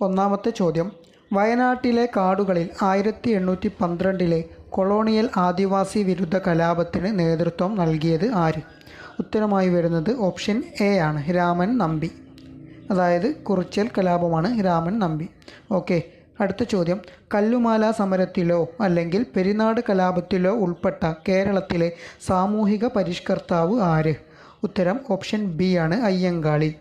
ഒന്നാമത്തെ ചോദ്യം. വയനാട്ടിലെ കാടുകളിൽ ആയിരത്തി എണ്ണൂറ്റി പന്ത്രണ്ടിലെ കൊളോണിയൽ ആദിവാസി വിരുദ്ധ കലാപത്തിന് നേതൃത്വം നൽകിയത് ആര്? ഉത്തരമായി വരുന്നത് ഓപ്ഷൻ എ ആണ് രാമൻ നമ്പി. അതായത് കുറിച്ചൽ കലാപമാണ് രാമൻ നമ്പി. ഓക്കെ അടുത്ത ചോദ്യം. കല്ലുമാല സമരത്തിലോ അല്ലെങ്കിൽ പെരിനാട് കലാപത്തിലോ ഉൾപ്പെട്ട കേരളത്തിലെ സാമൂഹിക പരിഷ്കർത്താവ് ആര്? ഉത്തരം ഓപ്ഷൻ ബി ആണ് അയ്യങ്കാളി.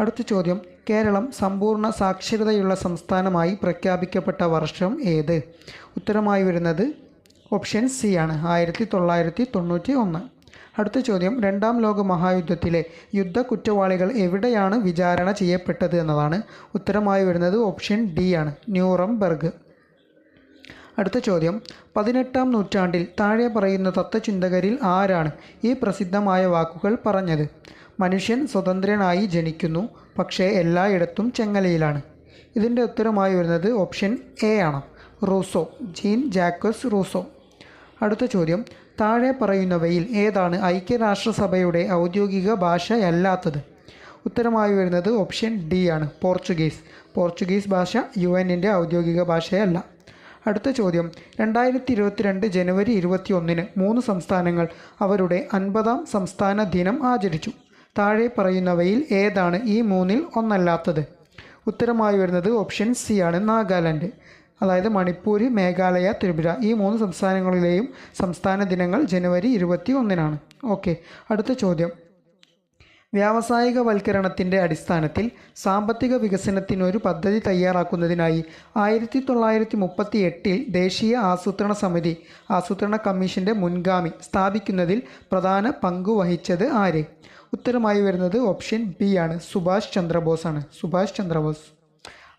അടുത്ത ചോദ്യം. കേരളം സമ്പൂർണ സാക്ഷരതയുള്ള സംസ്ഥാനമായി പ്രഖ്യാപിക്കപ്പെട്ട വർഷം ഏത്? ഉത്തരമായി വരുന്നത് ഓപ്ഷൻ സി ആണ്. ആയിരത്തി തൊള്ളായിരത്തി തൊണ്ണൂറ്റി ഒന്ന്. അടുത്ത ചോദ്യം. രണ്ടാം ലോക മഹായുദ്ധത്തിലെ യുദ്ധ കുറ്റവാളികൾ എവിടെയാണ് വിചാരണ ചെയ്യപ്പെട്ടത് എന്നതാണ്. ഉത്തരമായി വരുന്നത് ഓപ്ഷൻ ഡി ആണ്. ന്യൂറംബർഗ്. അടുത്ത ചോദ്യം. പതിനെട്ടാം നൂറ്റാണ്ടിൽ താഴെ പറയുന്ന തത്വചിന്തകരിൽ ആരാണ് ഈ പ്രസിദ്ധമായ വാക്കുകൾ പറഞ്ഞത്? മനുഷ്യൻ സ്വതന്ത്രനായി ജനിക്കുന്നു പക്ഷേ എല്ലായിടത്തും ചെങ്ങലയിലാണ്. ഇതിന്റെ ഉത്തരമായി വരുന്നത് ഓപ്ഷൻ എ ആണ്. റൂസോ. Jean Jacques Rousseau. അടുത്ത ചോദ്യം. താഴെ പറയുന്നവയിൽ ഏതാണ് ഐക്യരാഷ്ട്രസഭയുടെ ഔദ്യോഗിക ഭാഷയല്ലാത്തത്? ഉത്തരമായി വരുന്നത് ഓപ്ഷൻ ഡി ആണ് പോർച്ചുഗീസ്. പോർച്ചുഗീസ് ഭാഷ യു എന്നിന്റെ ഔദ്യോഗിക ഭാഷയല്ല. അടുത്ത ചോദ്യം. രണ്ടായിരത്തി ഇരുപത്തിരണ്ട് ജനുവരി ഇരുപത്തി ഒന്നിന് മൂന്ന് സംസ്ഥാനങ്ങൾ അവരുടെ അൻപതാം സംസ്ഥാന ദിനം ആചരിച്ചു. താഴെ പറയുന്നവയിൽ ഏതാണ് ഈ മൂന്നിൽ ഒന്നല്ലാത്തത്? ഉത്തരമായി വരുന്നത് ഓപ്ഷൻ സി ആണ് നാഗാലാൻഡ്. അതായത് മണിപ്പൂർ മേഘാലയ ത്രിപുര. ഈ മൂന്ന് സംസ്ഥാനങ്ങളിലെയും സംസ്ഥാന ദിനങ്ങൾ ജനുവരി ഇരുപത്തി ഒന്നിനാണ് ഓക്കെ അടുത്ത ചോദ്യം. വ്യാവസായിക വ്യാവസായികവൽക്കരണത്തിന്റെ അടിസ്ഥാനത്തിൽ സാമ്പത്തിക വികസനത്തിനൊരു പദ്ധതി തയ്യാറാക്കുന്നതിനായി ആയിരത്തി തൊള്ളായിരത്തി മുപ്പത്തി എട്ടിൽ ദേശീയ ആസൂത്രണ സമിതി ആസൂത്രണ കമ്മീഷന്റെ മുൻഗാമി സ്ഥാപിക്കുന്നതിൽ പ്രധാന പങ്ക് വഹിച്ചത് ആര്? ഉത്തരമായി വരുന്നത് ഓപ്ഷൻ ബി ആണ്. സുഭാഷ് ചന്ദ്രബോസ് ആണ് സുഭാഷ് ചന്ദ്രബോസ്.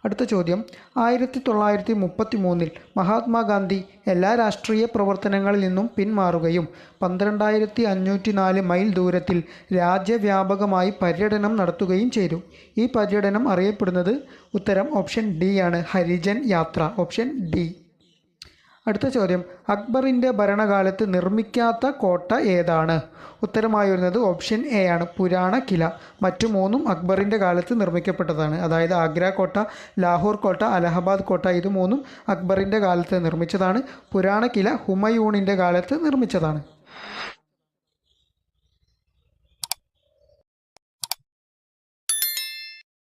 അടുത്ത ചോദ്യം. ആയിരത്തി തൊള്ളായിരത്തി മുപ്പത്തി മൂന്നിൽ മഹാത്മാഗാന്ധി എല്ലാ രാഷ്ട്രീയ പ്രവർത്തനങ്ങളിൽ നിന്നും പിന്മാറുകയും പന്ത്രണ്ടായിരത്തി അഞ്ഞൂറ്റി നാല് മൈൽ ദൂരത്തിൽ രാജ്യവ്യാപകമായി പര്യടനം നടത്തുകയും ചെയ്തു. ഈ പര്യടനം അറിയപ്പെടുന്നത് ഉത്തരം ഓപ്ഷൻ ഡി ആണ്. ഹരിജൻ യാത്ര. Option D. അടുത്ത ചോദ്യം അക്ബറിന്റെ ഭരണകാലത്ത് നിർമ്മിക്കാത്ത കോട്ട ഏതാണ്? ഉത്തരമായി വരുന്നത് ഓപ്ഷൻ എ ആണ് പുരാണ കില. മറ്റു മൂന്നും അക്ബറിന്റെ കാലത്ത് നിർമ്മിക്കപ്പെട്ടതാണ്. അതായത് ആഗ്ര കോട്ട ലാഹോർ കോട്ട അലഹബാദ് കോട്ട ഇത് മൂന്നും അക്ബറിന്റെ കാലത്ത് നിർമ്മിച്ചതാണ്. പുരാണ കില ഹുമയൂണിന്റെ കാലത്ത് നിർമ്മിച്ചതാണ്.